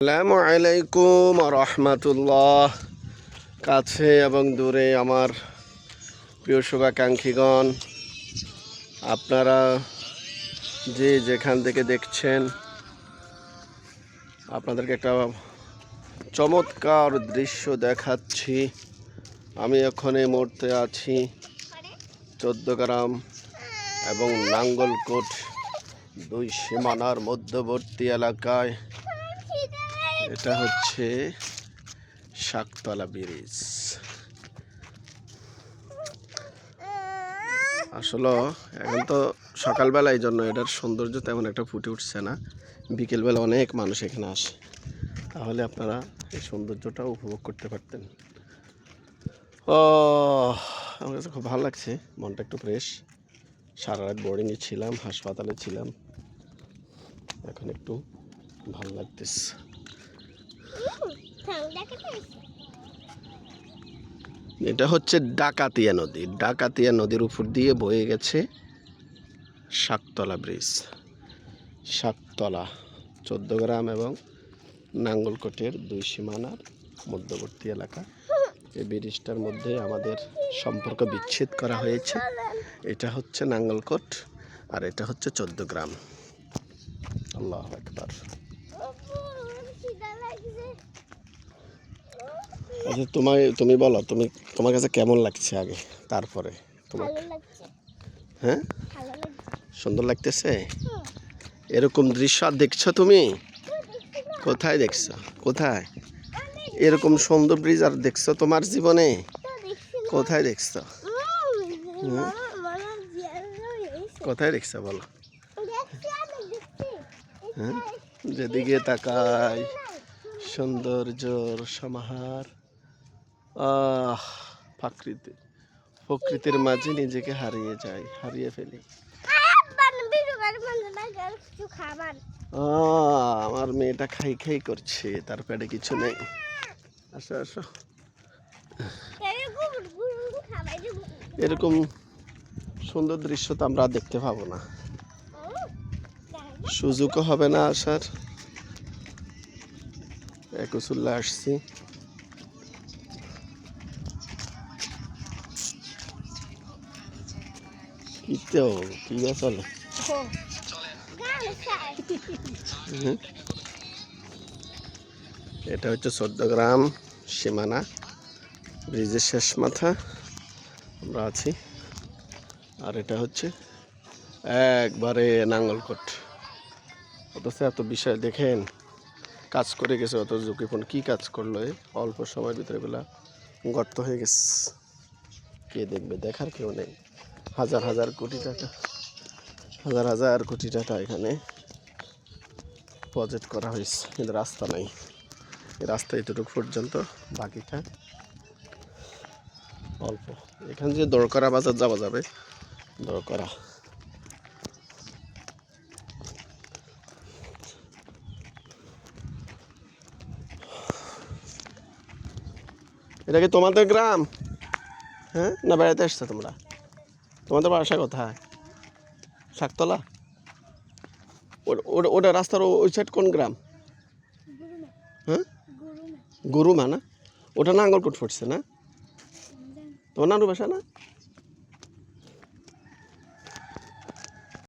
আসসালামু আলাইকুম রহমতুল্লাহ। কাছে এবং দূরে আমার প্রিয় শুভাকাঙ্ক্ষীগণ, আপনারা যে যেখান থেকে দেখছেন, আপনাদেরকে একটা চমৎকার দৃশ্য দেখাচ্ছি। আমি এখন এই মুহূর্তে আছি চোদ্দগ্রাম এবং নাঙ্গলকোট দুই সীমানার মধ্যবর্তী এলাকায়। এটা হচ্ছে শাকতলা ব্রিজ। আসলে এখন তো সকালবেলা এই জন্য এটার সৌন্দর্য তেমন একটা ফুটে উঠছে না। বিকেলবেলা অনেক মানুষ এখানে আসে। তাহলে আপনারা এই সৌন্দর্যটা উপভোগ করতে পারতেন। ও আমার কাছে খুব ভালো লাগছে। মনটা একটু ফ্রেশ সারা রাত বোর্ডিংয়ে ছিলাম, হাসপাতালে ছিলাম। এখন একটু ভালো লাগতেছে। এটা হচ্ছে ডাকাতিয়া নদী। ডাকাতিয়া নদীর উপর দিয়ে বয়ে গেছে শাকতলা ব্রিজ। শাকতলা চোদ্দগ্রাম এবং নাঙ্গলকোটের দুই সীমানার মধ্যবর্তী এলাকা। এই ব্রিজটার মধ্যে আমাদের সম্পর্ক বিচ্ছেদ করা হয়েছে। এটা হচ্ছে নাঙ্গলকোট আর এটা হচ্ছে চোদ্দগ্রাম আল্লাহ একবার আচ্ছা তোমার তুমি বলো তুমি তোমার কাছে কেমন লাগছে আগে তারপরে তোমার হ্যাঁ? সুন্দর লাগতেছে? এরকম দৃশ্য আর দেখছ তুমি? কোথায় দেখছ? কোথায়? এরকম সুন্দর ব্রিজ আর দেখছ তোমার জীবনে? কোথায় দেখছ? কোথায় দেখছ বলো? হ্যাঁ? যেদিকে তাকাই, সৌন্দর্যর সমাহার। আহ প্রাকৃতিক প্রকৃতির মাঝে নিজেকে হারিয়ে যাই, হারিয়ে ফেলি। আমার মেয়েটা খাই খাই করছে, তার পেটে কিছু নেই। আসো আসো। এরকম সুন্দর দৃশ্য তো আমরা দেখতে পাবো না। সুযোগও হবে না আসার। একুশুল্লা আসছি। এটা হচ্ছে চোদ্দগ্রাম সীমানা, ব্রিজের শেষ মাথা। আমরা আছি। আর এটা হচ্ছে একবারে নাঙ্গলকোট। অথচ এত বিষয় দেখেন, কাজ করে গেছে অত ঝুঁকিপূর্ণ। কী কাজ করল অল্প সময়ের ভিতরে বেলা গর্ত হয়ে গেছে। কে দেখবে? দেখার কেউ নেই। হাজার হাজার কোটি টাকা, হাজার হাজার কোটি টাকা এখানে প্রজেক্ট করা হয়েছে। কিন্তু রাস্তা নাই। রাস্তা এতটুকু পর্যন্ত বাকিটা অল্প। এখান যে দরকারা বাজার যাওয়া যাবে, দরকরা। এটা কি তোমাদের গ্রাম? হ্যাঁ? না বেড়াতে এসছো তোমরা? তোমাদের বাসা কোথায়? শাকতলা? ওটা- ওটা রাস্তার ওই সাইড কোন গ্রাম? হ্যাঁ? গরুমা। না? ওটা নাঙ্গলকোট ফুটছে না? তোমার নানু বাসা না?